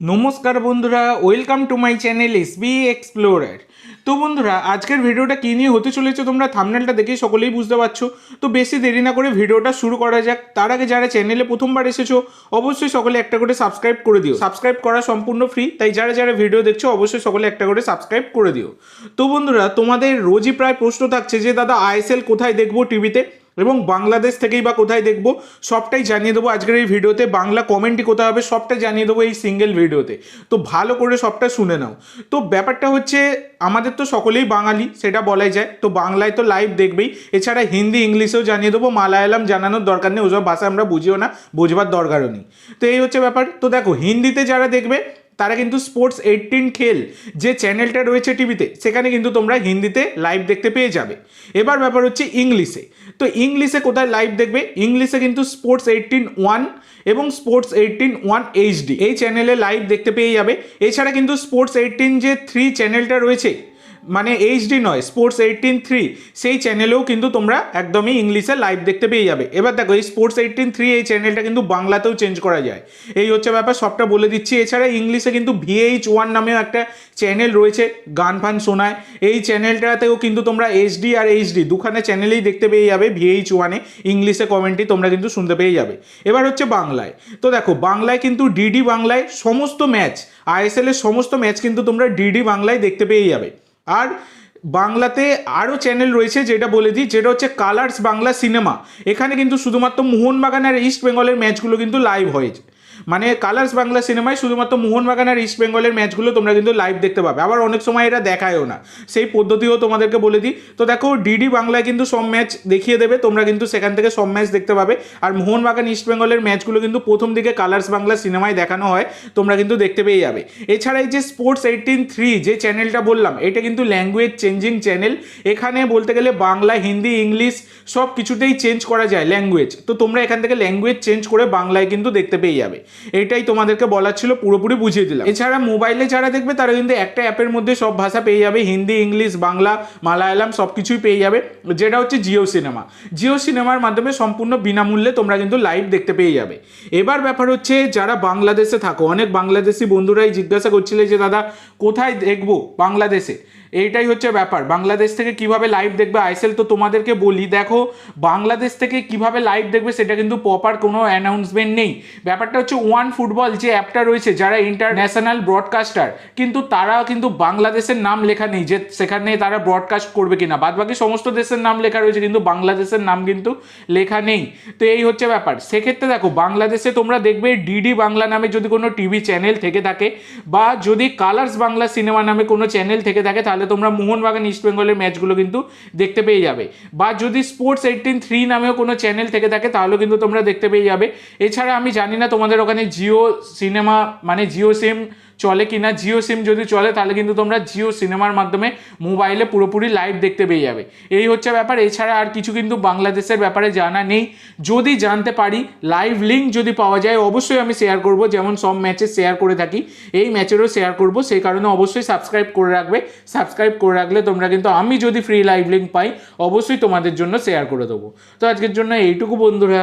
নমস্কার বন্ধুরা welcome to my channel S B Explorer তো বন্ধুরা, আজকের ভিডিওটা কী নিয়ে হতে চলেছে তোমরা থামনেলটা দেখেই সকলেই বুঝতে পারছ। তো বেশি দেরি না করে ভিডিওটা শুরু করা যাক। তার আগে যারা চ্যানেলে প্রথমবার এসেছ, অবশ্যই সকলে একটা করে সাবস্ক্রাইব করে দিও। সাবস্ক্রাইব করা সম্পূর্ণ ফ্রি তাই যারা যারা ভিডিও দেখছ, অবশ্যই সকলে একটা করে সাবস্ক্রাইব করে দিও। তো বন্ধুরা, তোমাদের রোজই প্রায় প্রশ্ন থাকছে যে, দাদা আইএসএল কোথায় দেখব টিভিতে এবং বাংলাদেশ থেকেই বা কোথায় দেখব, সবটাই জানিয়ে দেবো আজকের এই ভিডিওতে। বাংলা কমেন্টই কোথায় হবে, সবটাই জানিয়ে দেবো এই সিঙ্গেল ভিডিওতে। তো ভালো করে সবটা শুনে নাও। তো ব্যাপারটা হচ্ছে, আমাদের তো সকলেই বাঙালি, সেটা বলাই যায়। তো বাংলায় তো লাইভ দেখবেই। এছাড়া হিন্দি, ইংলিশেও জানিয়ে দেবো, মালায়ালাম জানানোর দরকার নেই, ওসব ভাষা আমরা বুঝিও না, বোঝবার দরকারও নেই। তো এই হচ্ছে ব্যাপার। তো দেখো, হিন্দিতে যারা দেখবে তারা কিন্তু স্পোর্টস এইটিন খেল যে চ্যানেলটা রয়েছে টিভিতে, সেখানে কিন্তু তোমরা হিন্দিতে লাইভ দেখতে পেয়ে যাবে। এবার ব্যাপার হচ্ছে ইংলিশে। তো ইংলিশে কোথায় লাইভ দেখবে? ইংলিশে কিন্তু স্পোর্টস এইটিন ওয়ান এবং স্পোর্টস এইটিন ওয়ান এইচডি এই চ্যানেলে লাইভ দেখতে পেয়ে যাবে। এছাড়া কিন্তু স্পোর্টস এইটিন যে থ্রি চ্যানেলটা রয়েছে মানে এইচডি নয় স্পোর্টস এইটিন থ্রি সেই চ্যানেলেও কিন্তু তোমরা একদমই ইংলিশে লাইভ দেখতে পেয়ে যাবে। এবার দেখো, এই স্পোর্টস এইটিন থ্রি এই চ্যানেলটা কিন্তু বাংলাতেও চেঞ্জ করা যায়। এই হচ্ছে ব্যাপার, সবটা বলে দিচ্ছি। এছাড়া ইংলিশে কিন্তু ভিএইচ ওয়ান নামেও একটা চ্যানেল রয়েছে, গান ফান শোনায়। এই চ্যানেলটাতেও কিন্তু তোমরা এইচডি আর এইচডি দুখানে চ্যানেলেই দেখতে পেয়ে যাবে ভিএইচ ওয়ানে ইংলিশে কমেন্টই তোমরা কিন্তু শুনতে পেয়ে যাবে। এবার হচ্ছে বাংলায়। তো দেখো, বাংলায় কিন্তু ডিডি বাংলায় সমস্ত ম্যাচ আইএসএল এর সমস্ত ম্যাচ কিন্তু তোমরা ডিডি বাংলায় দেখতে পেয়ে যাবে। আর বাংলাতে আরও চ্যানেল রয়েছে যেটা বলে দিই, যেটা হচ্ছে কালার্স বাংলা সিনেমা এখানে কিন্তু শুধুমাত্র মোহনবাগান আর ইস্ট বেঙ্গলের ম্যাচগুলো কিন্তু লাইভ হয়েছে। মানে কালার্স বাংলা সিনেমায় শুধুমাত্র মোহনবাগান আর ইস্ট বেঙ্গলের ম্যাচগুলো তোমরা কিন্তু লাইভ দেখতে পাবে। আবার অনেক সময় এটা দেখায়ও না। সেই পদ্ধতিও তোমাদেরকে বলে দিই। তো দেখো ডিডি বাংলায় কিন্তু সব ম্যাচ দেখিয়ে দেবে। তোমরা কিন্তু সেখান থেকে সব ম্যাচ দেখতে পাবে। আর মোহনবাগান ইস্ট বেঙ্গলের ম্যাচগুলো কিন্তু প্রথম দিকে কালার্স বাংলা সিনেমায় দেখানো হয়। তোমরা কিন্তু দেখতে পেয়ে যাবে। এছাড়া এই যে স্পোর্টস এইটিন থ্রি যে চ্যানেলটা বললাম, এটা কিন্তু ল্যাঙ্গুয়েজ চেঞ্জিং চ্যানেল এখানে বলতে গেলে বাংলা, হিন্দি, ইংলিশ সব কিছুতেই চেঞ্জ করা যায় ল্যাঙ্গুয়েজ তো তোমরা এখান থেকে ল্যাঙ্গুয়েজ চেঞ্জ করে বাংলায় কিন্তু দেখতে পেয়ে যাবে। এটাই তোমাদেরকে বলার ছিল, পুরোপুরি বুঝিয়ে দিলাম। এছাড়া মোবাইলে যারা দেখবে, তারা কিন্তু একটা অ্যাপের মধ্যে সব ভাষা পেয়ে যাবে। হিন্দি, ইংলিশ, বাংলা, মালায়ালাম সব কিছুই পেয়ে যাবে। যেটা হচ্ছে জিও সিনেমা। জিও সিনেমার মাধ্যমে সম্পূর্ণ বিনামূল্যে তোমরা কিন্তু লাইভ দেখতে পেয়ে যাবে। এবার ব্যাপার হচ্ছে, যারা বাংলাদেশে থাকো, অনেক বাংলাদেশি বন্ধুরাই জিজ্ঞাসা করছিলে যে, দাদা, কোথায় দেখব বাংলাদেশে? এইটাই হচ্ছে ব্যাপার। বাংলাদেশ থেকে কীভাবে লাইভ দেখবে? আইসেল তো তোমাদেরকে বলি, দেখো, বাংলাদেশ থেকে কীভাবে লাইভ দেখবে সেটা কিন্তু প্রপার কোনো অ্যানাউন্সমেন্ট নেই। ব্যাপারটা হচ্ছে ওয়ান ফুটবল যে অ্যাপটা রয়েছে, যারা ইন্টারন্যাশনাল ব্রডকাস্টার কিন্তু তারা কিন্তু বাংলাদেশের নাম লেখা নেই যে সেখানে তারা ব্রডকাস্ট করবে কিনা। বাদ বাকি সমস্ত দেশের নাম লেখা রয়েছে, কিন্তু বাংলাদেশের নাম কিন্তু লেখা নেই। তো এই হচ্ছে ব্যাপার। সেক্ষেত্রে দেখো, বাংলাদেশে তোমরা দেখবে ডিডি বাংলা নামে যদি কোনো টিভি চ্যানেল থেকে থাকে, বা যদি কালার্স বাংলা সিনেমা নামে কোনো চ্যানেল থেকে থাকে, তাহলে তোমরা মোহনবাগান ইস্ট বেঙ্গলের ম্যাচগুলো কিন্তু দেখতে পেয়ে যাবে। বা যদি স্পোর্টস এইটিন থ্রি নামেও কোনো চ্যানেল থেকে থাকে, তাহলেও কিন্তু তোমরা দেখতে পেয়ে যাবে। এছাড়া আমি জানি না তোমাদের ওখানে জিও সিনেমা মানে জিও সিম চলে কিনা, জিও সিম যদি চলে, তাহলে কিন্তু তোমরা জিও সিনেমার মাধ্যমে মোবাইলে পুরোপুরি লাইভ দেখতে পেয়ে যাবে। এই হচ্ছে ব্যাপার। এছাড়া আর কিছু কিন্তু বাংলাদেশের ব্যাপারে জানা নেই। যদি জানতে পারি লাইভ লিঙ্ক যদি পাওয়া যায়, অবশ্যই আমি শেয়ার করব। যেমন সব ম্যাচে শেয়ার করে থাকি। এই ম্যাচেরও শেয়ার করব। সেই কারণে অবশ্যই সাবস্ক্রাইব করে রাখবে। সাবস্ক্রাইব করে রাখলে তোমরা কিন্তু আমি যদি ফ্রি লাইভ লিঙ্ক পাই, অবশ্যই তোমাদের জন্য শেয়ার করে দেবো। তো আজকের জন্য এইটুকু বন্ধুরা।